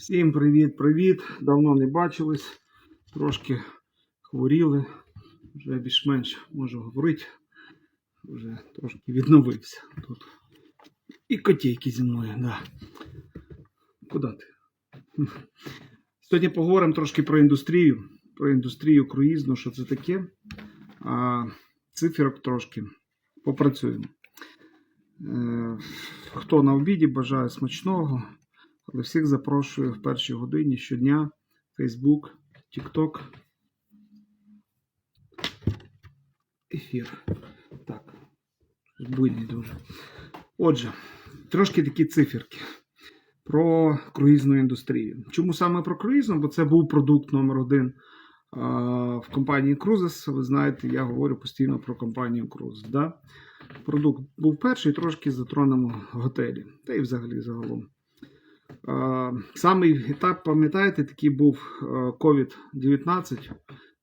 Всім привіт-привіт! Давно не бачились, трошки хворіли, вже більш-менш можу говорити, вже трошки відновився тут. І котейки зі мною, да. Куди ти? Сьогодні поговоримо трошки про індустрію, про індустрію круїзну, що це таке. А циферок трошки попрацюємо. Е, Хто на обіді бажає смачного, але всіх запрошую в першій годині щодня Facebook, TikTok. Ефір. Так. Будні дуже. Отже, трошки такі циферки про круїзну індустрію. Чому саме про круїзну? Бо це був продукт номер один в компанії Cruises. Ви знаєте, я говорю постійно про компанію Cruises. Да? Продукт був перший, трошки затронемо готелі, та й взагалі загалом. Самий етап, пам'ятаєте, такий був е, COVID-19,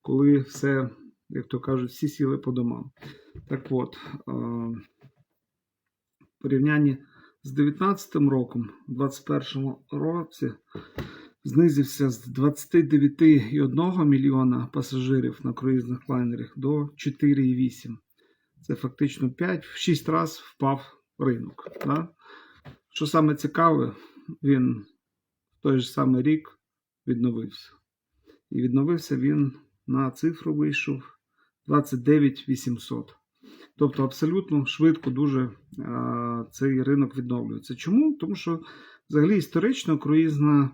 коли все, як то кажуть, всі сіли по домам. Так от, в порівнянні з 2019 роком, у 2021 році, знизився з 29,1 мільйона пасажирів на круїзних лайнерах до 4,8. Це фактично 5 в 6 разів впав ринок. Да? Що саме цікаве, він в той же самий рік відновився. І відновився він на цифру вийшов 29 800. Тобто абсолютно швидко дуже а, цей ринок відновлюється. Чому? Тому що взагалі історично круїзна,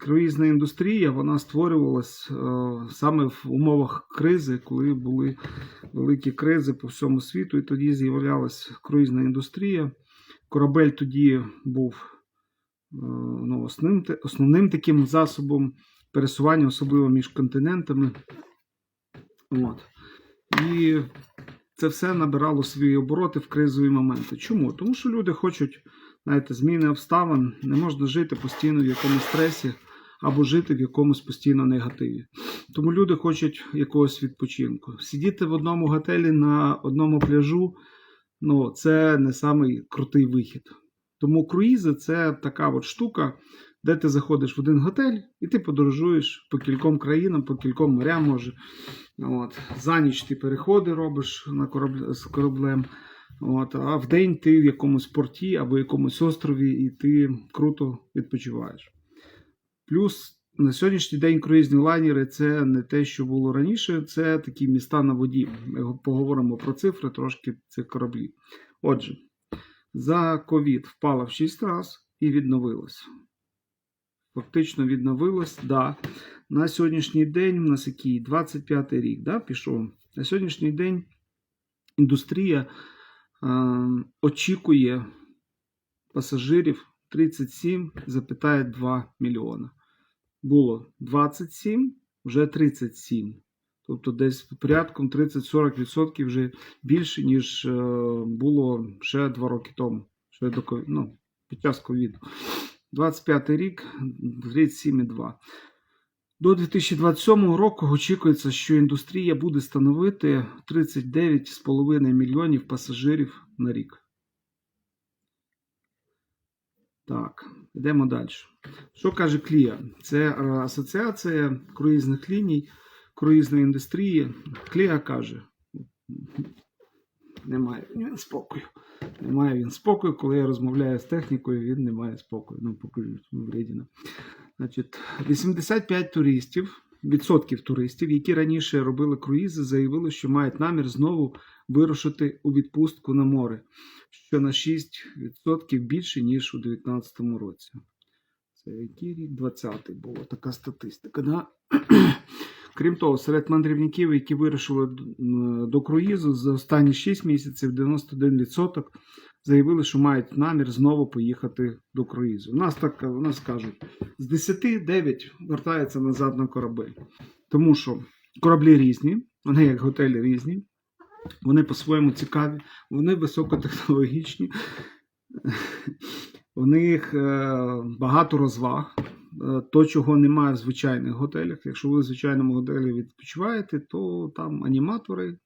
круїзна індустрія вона створювалась а, саме в умовах кризи, коли були великі кризи по всьому світу, і тоді з'являлася круїзна індустрія. Корабель тоді був е, ну, основним, основним таким засобом пересування, особливо між континентами. От. І це все набирало свої обороти в кризові моменти. Чому? Тому що люди хочуть, знаєте, зміни обставин, не можна жити постійно в якомусь стресі або жити в якомусь постійно негативі. Тому люди хочуть якогось відпочинку. Сидіти в одному готелі на одному пляжу ну, це не самий крутий вихід. Тому круїзи це така от штука, де ти заходиш в один готель і ти подорожуєш по кільком країнам, по кільком морям може. От. За ніч ти переходи робиш на корабль, з кораблем. От. А в день ти в якомусь порті або якомусь острові і ти круто відпочиваєш. Плюс на сьогоднішній день круїзні лайнери це не те, що було раніше, це такі міста на воді. Ми поговоримо про цифри трошки цих кораблів. Отже, за ковід впала в 6 разів і відновилась. Фактично відновилась, да. На сьогоднішній день у нас який 25 рік да, пішов. На сьогоднішній день індустрія е, очікує пасажирів 37,2 мільйона. Було 27, вже 37. Тобто десь порядком 30-40% вже більше, ніж е, було ще 2 роки тому, ще до, ну, під час ковіду. 25 рік 37,2. До 2027 року очікується, що індустрія буде становити 39,5 мільйонів пасажирів на рік. Так, йдемо далі. Що каже Клія? Це е, асоціація круїзних ліній, круїзної індустрії. Клія каже: немає він спокою. Немає він спокою. Коли я розмовляю з технікою, він не має спокою. Ну, покажу. Значить, 85 туристів, відсотків туристів, які раніше робили круїзи, заявили, що мають намір знову вирушити у відпустку на море, що на 6% більше, ніж у 2019 році. Це який рік 20-й була така статистика. Да? Крім того, серед мандрівників, які вирушили до круїзу, за останні 6 місяців 91% заявили, що мають намір знову поїхати до круїзу. У нас так у нас кажуть, з 10 9 вертається назад на корабель. Тому що кораблі різні, вони як готелі різні, вони по-своєму цікаві, вони високотехнологічні, у них е, багато розваг. Е, То, чого немає в звичайних готелях. Якщо ви в звичайному готелі відпочиваєте, то там аніматори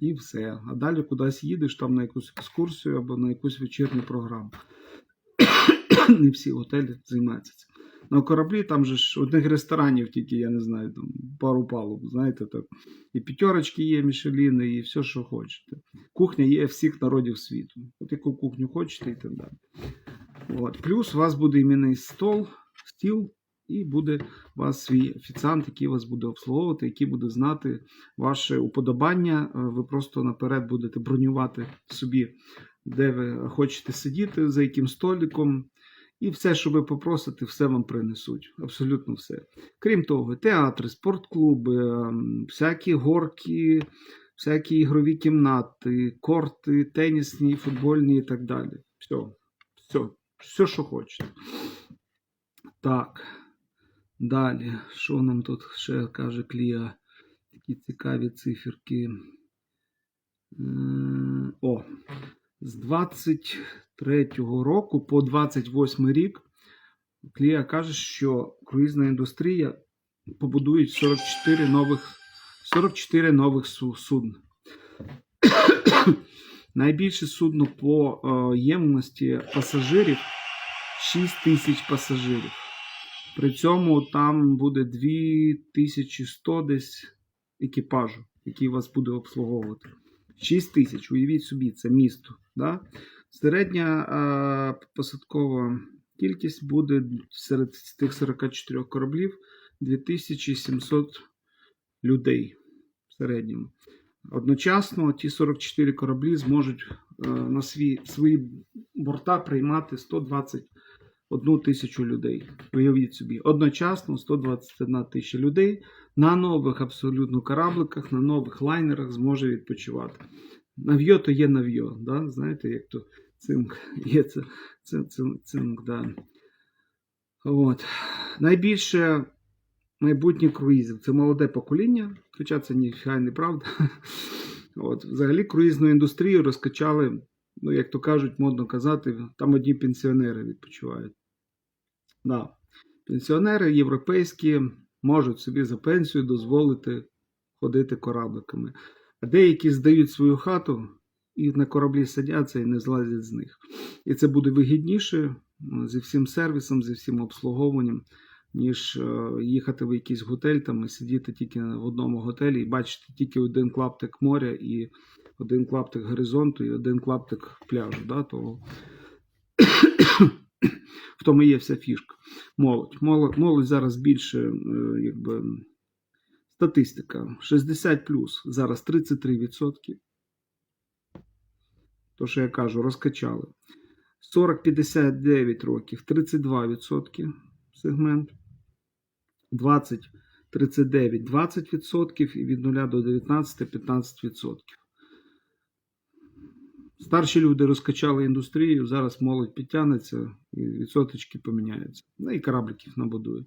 і все. А далі кудись їдеш там на якусь екскурсію або на якусь вечірню програму. Не всі готелі займаються цим. На кораблі там же ж одних ресторанів тільки, я не знаю, там пару палуб, знаєте, так. І п'ятерочки є, Мішеліни, і все, що хочете. Кухня є всіх народів світу. От яку кухню хочете і так далі. От. Плюс у вас буде іменний стол, стіл, і буде у вас свій офіціант, який вас буде обслуговувати, який буде знати ваше уподобання. Е, Ви просто наперед будете бронювати собі, де ви хочете сидіти, за яким столиком. І все, що ви попросите, все вам принесуть. Абсолютно все. Крім того, театри, спортклуби, ем, всякі горки, всякі ігрові кімнати, корти, тенісні, футбольні і так далі. Все, все, все, що хочете. Так. Далі, що нам тут ще каже Клія? Такі цікаві циферки. Е, О, з 23-го року по 28 рік Клія каже, що круїзна індустрія побудують 44 нових, 44 нових су- судн. Найбільше судно по е, ємності пасажирів 6 тисяч пасажирів. При цьому там буде 2100 десь екіпажу, який вас буде обслуговувати. 6 тисяч, уявіть собі, це місто. Да? Середня е, посадкова кількість буде серед тих 44 кораблів 2700 людей в середньому. Одночасно ті 44 кораблі зможуть е, на свій, свої борта приймати 121 тисячу людей. Уявіть собі, одночасно 121 тисяча людей на нових абсолютно корабликах, на нових лайнерах зможе відпочивати. Нав'йо то є нав'йо, да? знаєте, як то цинк є це, це, це цинк, да. От. Найбільше майбутнє круїзів це молоде покоління, хоча це ніфіга не правда. От. Взагалі круїзну індустрію розкачали, ну, як то кажуть, модно казати, там одні пенсіонери відпочивають. Да. Пенсіонери європейські можуть собі за пенсію дозволити ходити корабликами. А деякі здають свою хату і на кораблі сидяться і не злазять з них. І це буде вигідніше зі всім сервісом, зі всім обслуговуванням, ніж е, їхати в якийсь готель там і сидіти тільки в одному готелі і бачити тільки один клаптик моря і один клаптик горизонту і один клаптик пляжу. Да, того. В тому є вся фішка. Молодь. Молодь, молодь зараз більше, е, якби, статистика. 60 плюс, зараз 33%. То, що я кажу, розкачали. 40-59 років 32% сегмент. 20-39 20% і від 0 до 19 15%. Старші люди розкачали індустрію, зараз молодь підтягнеться і відсоточки поміняються. Ну і корабликів набудують.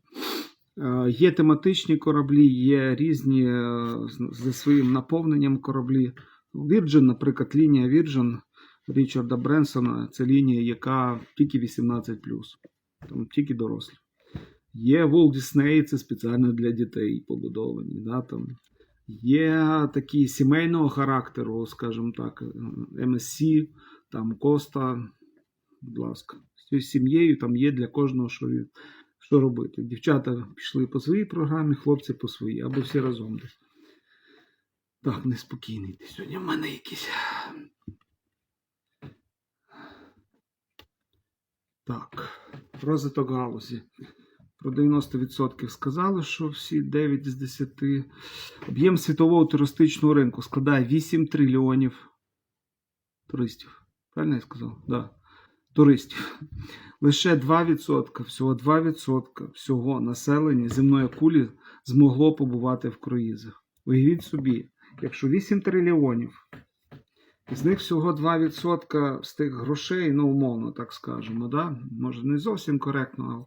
Е, Є тематичні кораблі, є різні е, зі своїм наповненням кораблі. Virgin, наприклад, лінія Virgin Річарда Бренсона це лінія, яка тільки 18, там тільки дорослі. Є Walt Disney, це спеціально для дітей побудовані. Да, там. Є такі сімейного характеру, скажімо так, е, MSC, там Коста, будь ласка, з сім'єю там є для кожного, що, що робити. Дівчата пішли по своїй програмі, хлопці по своїй, або всі разом. Так, неспокійний ти сьогодні в мене якийсь. Так, розвиток галузі. Про 90% сказали, що всі 9 з 10. Об'єм світового туристичного ринку складає 8 трильйонів туристів. Правильно я сказав? Да. Туристів. Лише 2%, всього 2% всього населення земної кулі змогло побувати в круїзах. Уявіть собі, якщо 8 трильйонів, з них всього 2% з тих грошей, ну, умовно так скажемо, да? може не зовсім коректно, але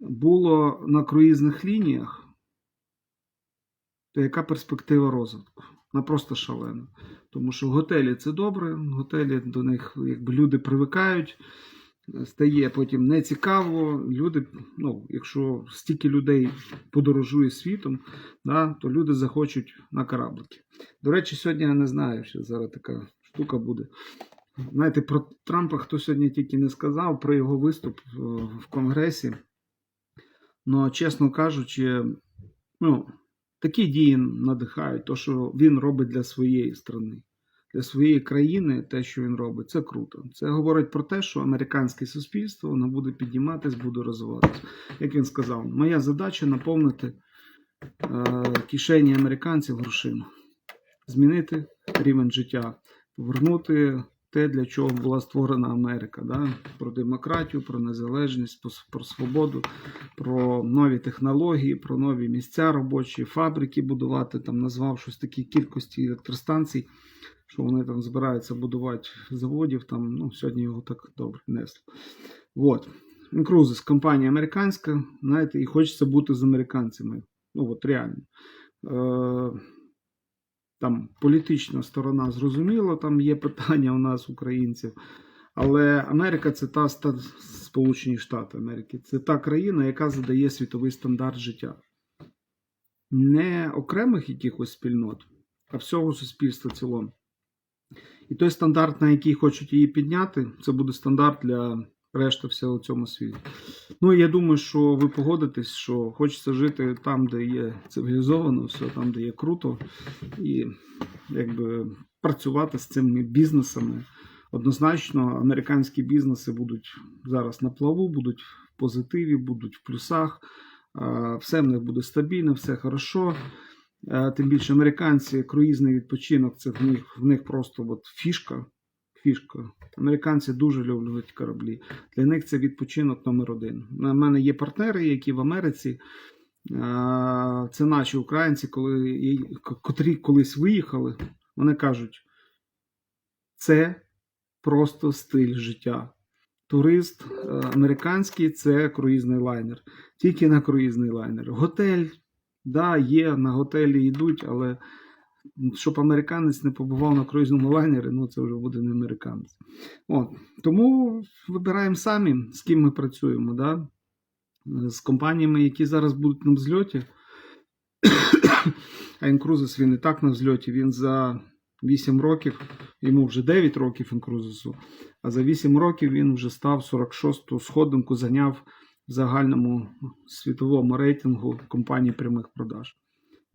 було на круїзних лініях, то яка перспектива розвитку? Вона просто шалена. Тому що готелі це добре, готелі до них якби люди привикають, стає потім нецікаво. Люди, ну, якщо стільки людей подорожує світом, да, то люди захочуть на кораблики. До речі, сьогодні я не знаю, що зараз така штука буде. Знаєте, про Трампа хто сьогодні тільки не сказав, про його виступ е, в Конгресі. Ну, чесно кажучи, ну, такі дії надихають, то, що він робить для своєї країни. Для своєї країни те, що він робить, це круто. Це говорить про те, що американське суспільство воно буде підніматись, буде розвиватися. Як він сказав, моя задача наповнити е, кишені американців грошима, змінити рівень життя, повернути те, для чого була створена Америка. Да? Про демократію, про незалежність, про, свободу, про нові технології, про нові місця робочі, фабрики будувати, там назвав щось такі кількості електростанцій, що вони там збираються будувати заводів. Там, ну, сьогодні його так добре несло. Вот. Інкрузис, компанія американська, знаєте, і хочеться бути з американцями. Ну, от реально. Е, там політична сторона зрозуміла, там є питання у нас, українців. Але Америка це та Сполучені Штати Америки. Це та країна, яка задає світовий стандарт життя. Не окремих якихось спільнот, а всього суспільства в цілому. І той стандарт, на який хочуть її підняти, це буде стандарт для решти всього цьому світі. Ну, я думаю, що ви погодитесь, що хочеться жити там, де є цивілізовано, все там, де є круто, і якби працювати з цими бізнесами. Однозначно, американські бізнеси будуть зараз на плаву, будуть в позитиві, будуть в плюсах. Все в них буде стабільно, все хорошо. Тим більше американці, круїзний відпочинок, це в них, в них просто от фішка. Фішка. Американці дуже люблять кораблі. Для них це відпочинок номер один. У мене є партнери, які в Америці. Це наші українці, коли, котрі колись виїхали, вони кажуть, це просто стиль життя. Турист е, американський це круїзний лайнер. Тільки на круїзний лайнер. Готель, да, є, на готелі йдуть, але щоб американець не побував на круїзному лайнері, ну це вже буде не американець. От. Тому вибираємо самі, з ким ми працюємо. Да? З компаніями, які зараз будуть на взльоті. А Інкрузис він і так на взльоті. Він за 8 років, йому вже 9 років інкрузису, а за 8 років він вже став 46-ту сходинку, зайняв в загальному світовому рейтингу компанії прямих продаж.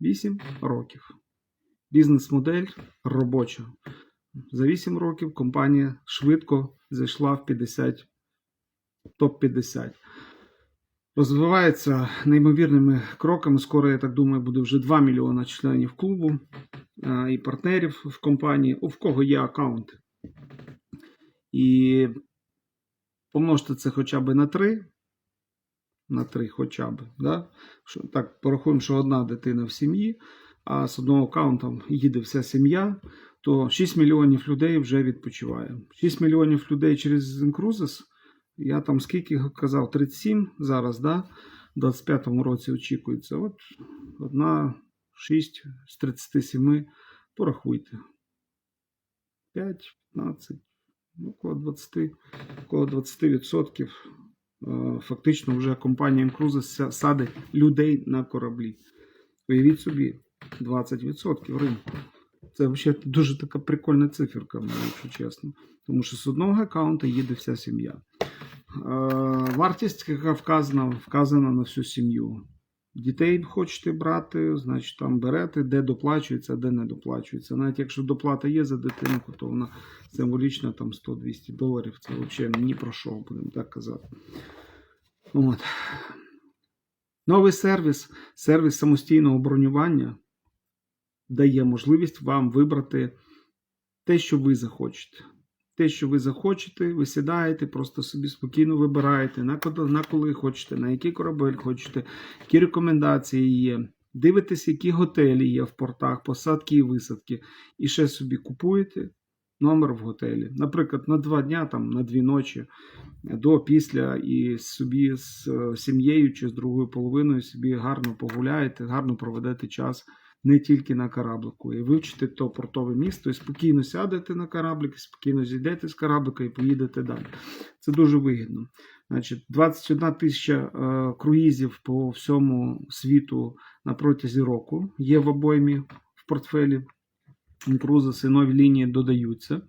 8 років. Бізнес-модель робоча. За 8 років компанія швидко зайшла в 50 топ-50. Розвивається неймовірними кроками. Скоро, я так думаю, буде вже 2 мільйона членів клубу а, і партнерів в компанії, у в кого є аккаунти. І помножте це хоча б на 3. На 3 хоча б. Да? Так, порахуємо, що одна дитина в сім'ї, а з одного аккаунта їде вся сім'я, то 6 мільйонів людей вже відпочиває. 6 мільйонів людей через Incruises, я там скільки казав, 37 зараз, да? в 25-му році очікується. От одна 6 з 37, порахуйте. 5, 15, ну, около 20, около 20% е, фактично вже компанія Incruises садить людей на кораблі. Уявіть собі, 20% ринку. Це взагалі дуже така прикольна циферка, ну, якщо чесно. Тому що з одного аккаунта їде вся сім'я. Вартість, яка вказана, вказана на всю сім'ю. Дітей хочете брати, значить там берете, де доплачується, де не доплачується. Навіть якщо доплата є за дитинку, то вона символічна там 100-200 доларів. Це взагалі ні про що, будемо так казати. От. Новий сервіс, сервіс самостійного бронювання дає можливість вам вибрати те, що ви захочете. Те, що ви захочете, ви сідаєте, просто собі спокійно вибираєте, на коли, хочете, на який корабель хочете, які рекомендації є. Дивитесь, які готелі є в портах, посадки і висадки, і ще собі купуєте номер в готелі. Наприклад, на два дня, там, на дві ночі, до, після, і собі з е, сім'єю чи з другою половиною собі гарно погуляєте, гарно проведете час не тільки на кораблику. І вивчите то портове місто, і спокійно сядете на кораблик, і спокійно зійдете з кораблика і поїдете далі. Це дуже вигідно. Значить, 21 тисяча е, круїзів по всьому світу на протязі року є в обоймі в портфелі. Інкрузиси, нові лінії додаються.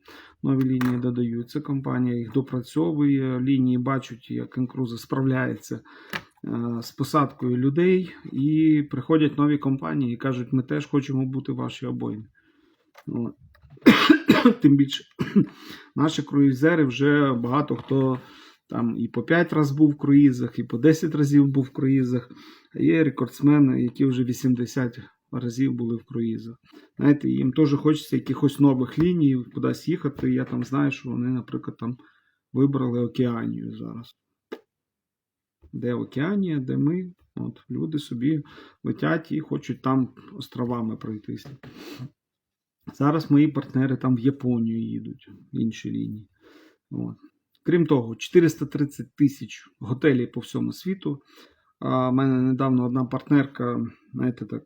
Нові лінії додаються. Компанія їх допрацьовує. Лінії бачать, як інкрузи справляється з посадкою людей, і приходять нові компанії і кажуть, ми теж хочемо бути в вашій Тим більше наші круїзери вже багато хто там і по 5 разів був в круїзах, і по 10 разів був в круїзах. А є рекордсмени, які вже 80 разів були в круїзах. Знаєте, їм теж хочеться якихось нових ліній, кудись їхати. Я там знаю, що вони, наприклад, там вибрали Океанію зараз. Де Океанія, де ми. От, люди собі летять і хочуть там островами пройтися. Зараз мої партнери там в Японію їдуть, інші лінії. От. Крім того, 430 тисяч готелів по всьому світу. В мене недавно одна партнерка, знаєте, так,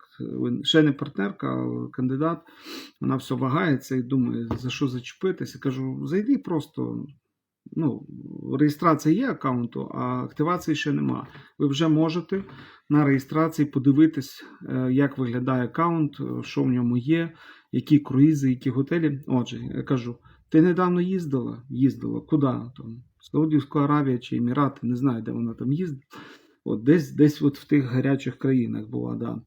ще не партнерка, а кандидат, вона все вагається і думає, за що зачепитися. Кажу, зайди просто. Ну, реєстрація є аккаунту, а активації ще нема. Ви вже можете на реєстрації подивитись, е, як виглядає аккаунт, е, що в ньому є, які круїзи, які готелі. Отже, я кажу, ти недавно їздила? Їздила. Куди? Там, Саудівська Аравія чи Емірати, не знаю, де вона там їздила. От десь, десь от в тих гарячих країнах була, да.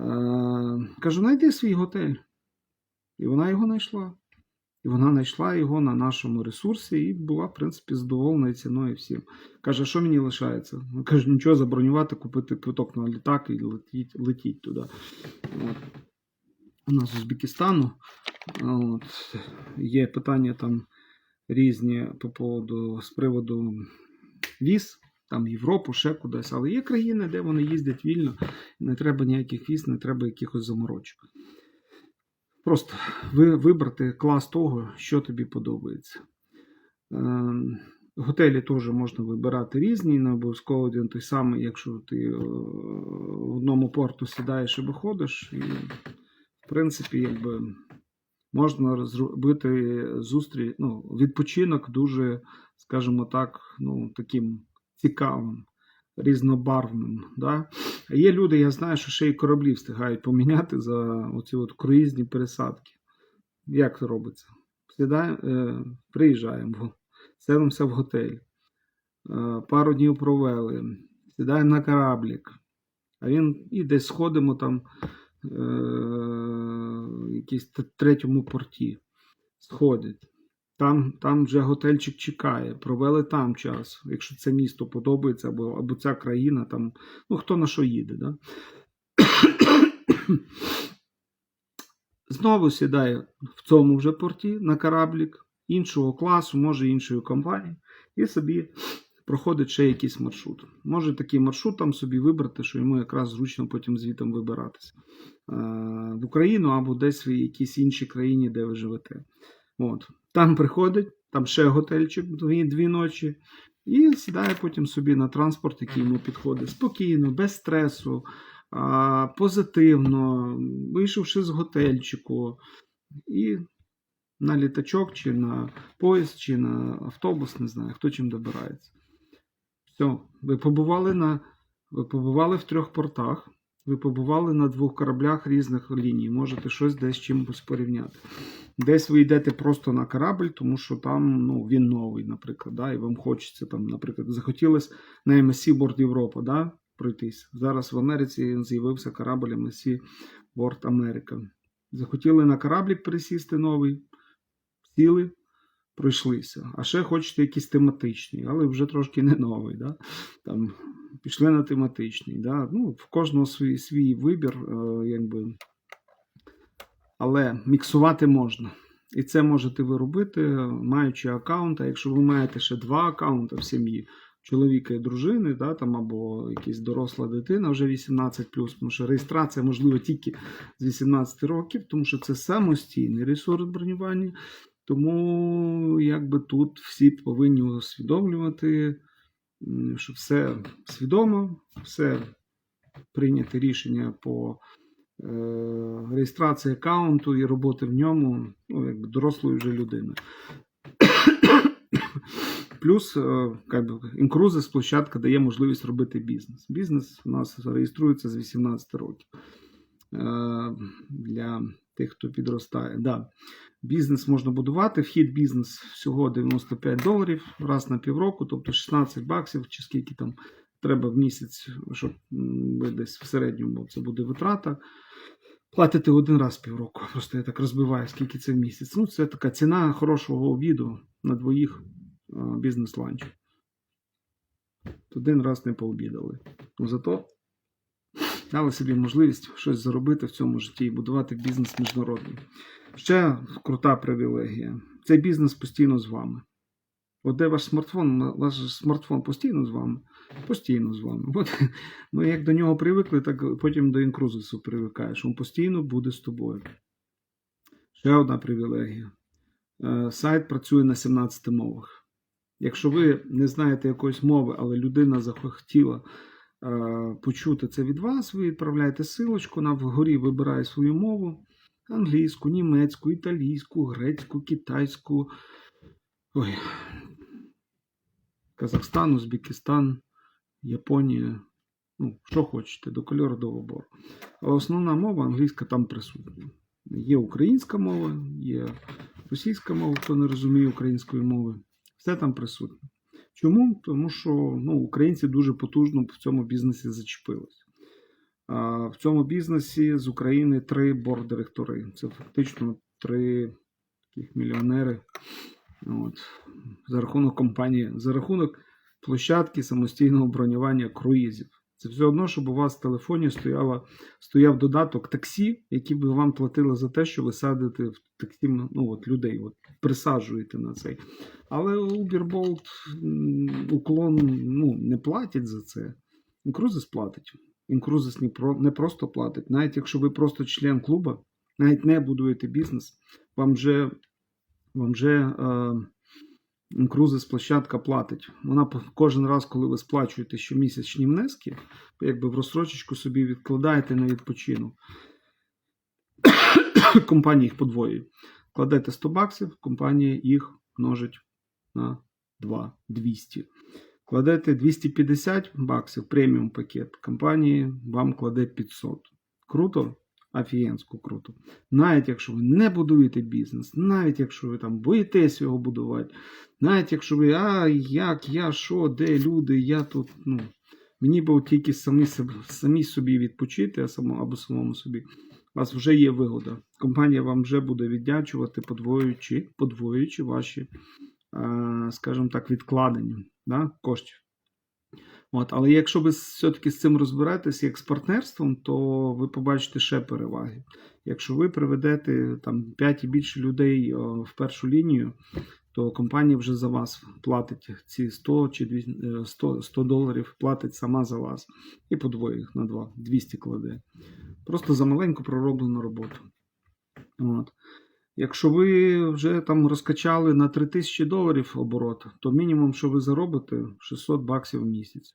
Е, кажу, знайди свій готель. І вона його знайшла. І вона знайшла його на нашому ресурсі і була, в принципі, задоволена ціною всім. Каже, що мені лишається? Каже, нічого забронювати, купити квиток на літак і летіть, летіть туди. От. У нас з Узбекистану. От. Є питання там різні по поводу, з приводу віз, там Європу, ще кудись. Але є країни, де вони їздять вільно, не треба ніяких віз, не треба якихось заморочок. Просто ви, вибрати клас того, що тобі подобається. Е, Готелі теж можна вибирати різні, не обов'язково один той самий, якщо ти е, в одному порту сідаєш і виходиш. І, в принципі, якби можна зробити зустріч, ну, відпочинок дуже, скажімо так, ну, таким цікавим, різнобарвним. Да? А є люди, я знаю, що ще й кораблі встигають поміняти за оці от круїзні пересадки. Як це робиться? Сідаємо, е, приїжджаємо, селимося в готель, е, пару днів провели, сідаємо на кораблік, а він і десь сходимо там е, в якійсь третьому порті. Сходять. Там, там вже готельчик чекає, провели там час, якщо це місто подобається, або, або ця країна, там, ну хто на що їде. Да? Знову сідає в цьому вже порті на кораблік іншого класу, може іншої компанії, і собі проходить ще якийсь маршрут. Може такий маршрут там собі вибрати, що йому якраз зручно потім звітом вибиратися е, в Україну або десь в якійсь іншій країні, де ви живете. От. Там приходить, там ще готельчик дві, дві ночі, і сідає потім собі на транспорт, який йому підходить. Спокійно, без стресу, а, позитивно, вийшовши з готельчику, і на літачок, чи на поїзд, чи на автобус, не знаю, хто чим добирається. Все, ви побували на ви побували в трьох портах, ви побували на двох кораблях різних ліній, можете щось десь з чимось порівняти. Десь ви йдете просто на корабль, тому що там ну, він новий, наприклад, да, і вам хочеться там, наприклад, захотілося на MSC Борт Європа да, пройтись. Зараз в Америці з'явився корабль MSC Борт Америка. Захотіли на кораблік присісти новий, сіли, пройшлися. А ще хочете якийсь тематичний, але вже трошки не новий. Да? Там, пішли на тематичний. Да? Ну, в кожного свій, свій вибір, е, якби. але міксувати можна. І це можете ви робити, маючи аккаунт. А якщо ви маєте ще два аккаунти в сім'ї, чоловіка і дружини, да, там, або якась доросла дитина вже 18, тому що реєстрація можлива тільки з 18 років, тому що це самостійний ресурс бронювання. Тому якби тут всі повинні усвідомлювати, що все свідомо, все прийняти рішення по е, реєстрації аккаунту і роботи в ньому, ну, якби дорослої вже людини. Плюс е, інкрузис площадка дає можливість робити бізнес. Бізнес у нас реєструється з 18 років. Е, Для тих, хто підростає. Да. Бізнес можна будувати. Вхід бізнес всього 95 доларів раз на півроку, тобто 16 баксів, чи скільки там треба в місяць, щоб десь в середньому це буде витрата. Платите один раз півроку. Просто я так розбиваю, скільки це в місяць. Ну, це така ціна хорошого обіду на двоїх бізнес-ланч. Один раз не пообідали. Ну, зато дали собі можливість щось заробити в цьому житті і будувати бізнес міжнародний. Ще крута привілегія. Цей бізнес постійно з вами. От де ваш смартфон, ваш смартфон постійно з вами? Постійно з вами. От ми як до нього привикли, так потім до інкрузису привикаєш. Він постійно буде з тобою. Ще одна привілегія. Е, Сайт працює на 17 мовах. Якщо ви не знаєте якоїсь мови, але людина захотіла е, почути це від вас, ви відправляєте силочку, вона вгорі вибирає свою мову: англійську, німецьку, італійську, грецьку, китайську. Ой. Казахстан, Узбекистан, Японія. Ну, що хочете, до кольору до вибору. Але основна мова англійська там присутня. Є українська мова, є російська мова, хто не розуміє української мови. Все там присутнє. Чому? Тому що ну, українці дуже потужно в цьому бізнесі зачепились. В цьому бізнесі з України три бордиректори. Це фактично три таких мільйонери. От, за рахунок компанії, за рахунок площадки самостійного бронювання круїзів. Це все одно, щоб у вас в телефоні стояла, стояв додаток таксі, який би вам платили за те, що ви садите в таксі ну, от, людей, от, присаджуєте на цей. Але Uber, Bolt, уклон ну, не платять за це. Інкрузис платить. Інкрузис не, просто платить. Навіть якщо ви просто член клубу, навіть не будуєте бізнес, вам вже, вам вже е, Інкрузис площадка платить. Вона кожен раз, коли ви сплачуєте щомісячні внески, якби в розстрочечку собі відкладаєте на відпочинок. Компанія їх подвоює. Кладете 100 баксів, компанія їх множить на 2, 200. Кладете 250 баксів преміум пакет, компанія вам кладе 500. Круто? Офігенсько круто. Навіть якщо ви не будуєте бізнес, навіть якщо ви там боїтесь його будувати, навіть якщо ви, а як, я, що, де люди, я тут. ну, Мені би тільки самі, самі собі відпочити, а само, або самому собі. У вас вже є вигода. Компанія вам вже буде віддячувати, подвоюючи, подвоюючи ваші, скажімо так, відкладення да, коштів. От, але якщо ви все-таки з цим розберетесь як з партнерством, то ви побачите ще переваги. Якщо ви приведете там 5 і більше людей в першу лінію, то компанія вже за вас платить ці 100 чи 200, е, 100, 100 доларів платить сама за вас і подвоює їх на 2, 200 кладе. Просто за маленьку пророблену роботу. От. Якщо ви вже там розкачали на 3000 доларів оборот, то мінімум, що ви заробите, 600 баксів в місяць.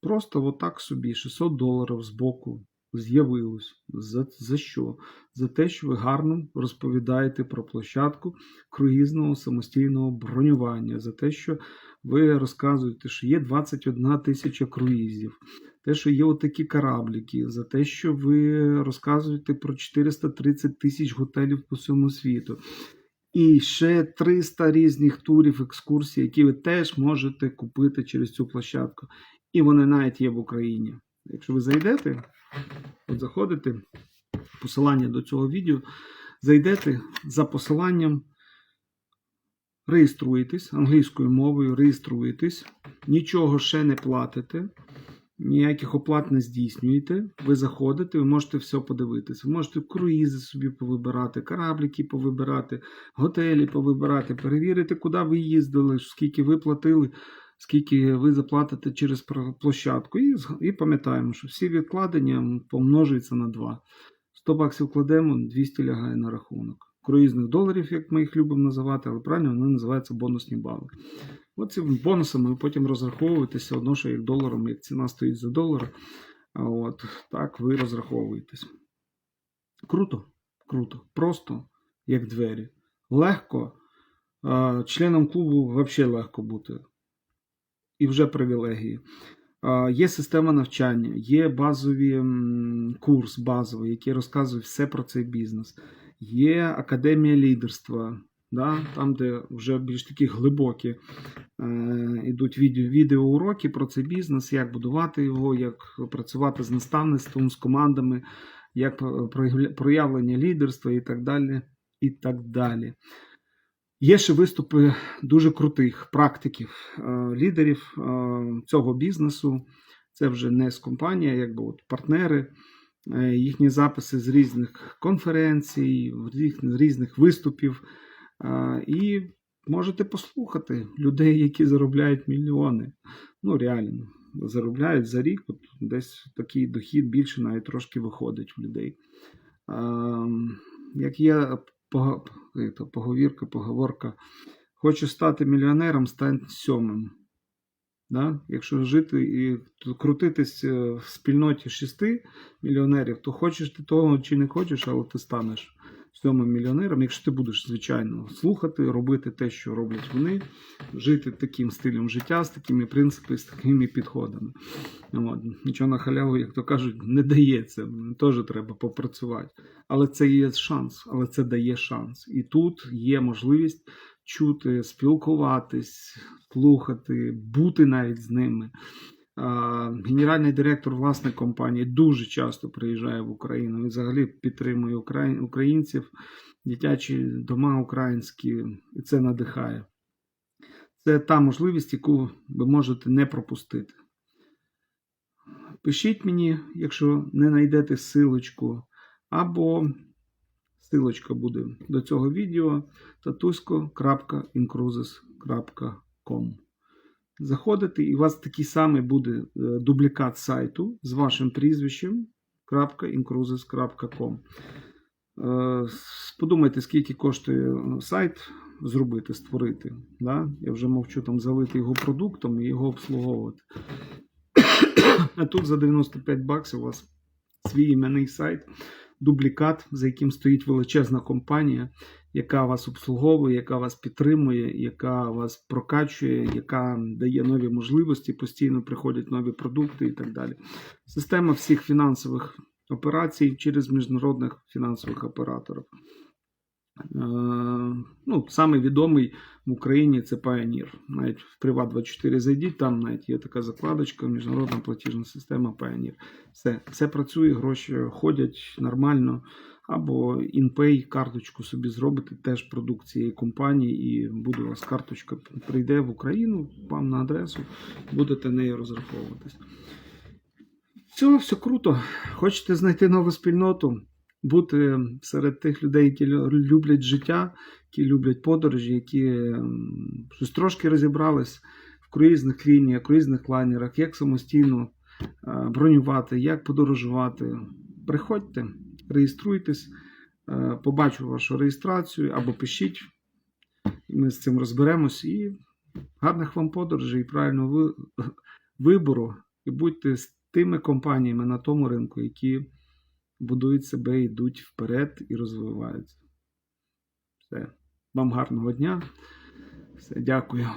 Просто отак собі 600 доларів з боку з'явилось. За, за що? За те, що ви гарно розповідаєте про площадку круїзного самостійного бронювання, за те, що ви розказуєте, що є 21 тисяча круїзів, те, що є отакі корабліки, за те, що ви розказуєте про 430 тисяч готелів по всьому світу. І ще 300 різних турів, екскурсій, які ви теж можете купити через цю площадку. І вони навіть є в Україні. Якщо ви зайдете, от заходите, посилання до цього відео, зайдете за посиланням, реєструєтесь англійською мовою, реєструєтесь, нічого ще не платите, ніяких оплат не здійснюєте. Ви заходите, ви можете все подивитися. Ви можете круїзи собі повибирати, корабліки повибирати, готелі повибирати, перевірити, куди ви їздили, скільки ви платили скільки ви заплатите через площадку. І, і пам'ятаємо, що всі відкладення помножуються на 2. 100 баксів кладемо, 200 лягає на рахунок. Круїзних доларів, як ми їх любимо називати, але правильно вони називаються бонусні бали. От цими бонусами потім розраховуєтеся одно, що як доларом, як ціна стоїть за долар. От так ви розраховуєтесь. Круто, круто. Просто як двері. Легко. Членом клубу взагалі легко бути і вже привілегії. Є система навчання, є базові курс базовий, який розказує все про цей бізнес. Є академія лідерства, да, там, де вже більш такі глибокі е, йдуть відео, відеоуроки про цей бізнес, як будувати його, як працювати з наставництвом, з командами, як проявлення лідерства і так далі. І так далі. Є ще виступи дуже крутих практиків, е, лідерів е, цього бізнесу. Це вже не з компанія, якби от партнери, е, їхні записи з різних конференцій, з різних виступів. І можете послухати людей, які заробляють мільйони. Ну, реально, заробляють за рік, от десь такий дохід більше навіть трошки виходить в людей. Як є поговірка, поговорка, хочу стати мільйонером, стань сьомим. Да? Якщо жити і крутитись е, в спільноті шести мільйонерів, то хочеш ти того чи не хочеш, але ти станеш сьомим мільйонером, якщо ти будеш, звичайно, слухати, робити те, що роблять вони, жити таким стилем життя, з такими принципами, з такими підходами. От. Нічого на халяву, як то кажуть, не дається. Теж треба попрацювати. Але це є шанс, але це дає шанс. І тут є можливість чути, спілкуватись, слухати, бути навіть з ними. Генеральний директор власної компанії дуже часто приїжджає в Україну і взагалі підтримує українців, дитячі дома українські, і це надихає. Це та можливість, яку ви можете не пропустити. Пишіть мені, якщо не знайдете силочку, або силочка буде до цього відео tatusko.incruises.com. Заходите, і у вас такий самий буде е, дублікат сайту з вашим прізвищем .incruises.com. Е, Подумайте, скільки коштує е, сайт зробити, створити. Да? Я вже мовчу там залити його продуктом і його обслуговувати. А тут за 95 баксів у вас свій іменний сайт, дублікат, за яким стоїть величезна компанія, яка вас обслуговує, яка вас підтримує, яка вас прокачує, яка дає нові можливості, постійно приходять нові продукти і так далі. Система всіх фінансових операцій через міжнародних фінансових операторів. Е, ну, Саме відомий в Україні це Pioneer. Навіть в Privat24 зайдіть, там навіть є така закладочка, міжнародна платіжна система Pioneer. Все, все працює, гроші ходять нормально. Або InPay карточку собі зробите, теж продукт цієї компанії, і буде у вас карточка прийде в Україну вам на адресу, будете нею розраховуватись. Все, все круто. Хочете знайти нову спільноту, бути серед тих людей, які люблять життя, які люблять подорожі, які щось трошки розібрались в круїзних лініях, круїзних лайнерах, як самостійно е, бронювати, як подорожувати. Приходьте, реєструйтесь, е, побачу вашу реєстрацію або пишіть. Ми з цим розберемось. І гарних вам подорожей і правильного вибору. І будьте з тими компаніями на тому ринку, які будують себе, йдуть вперед і розвиваються. Все. Вам гарного дня. Все, дякую.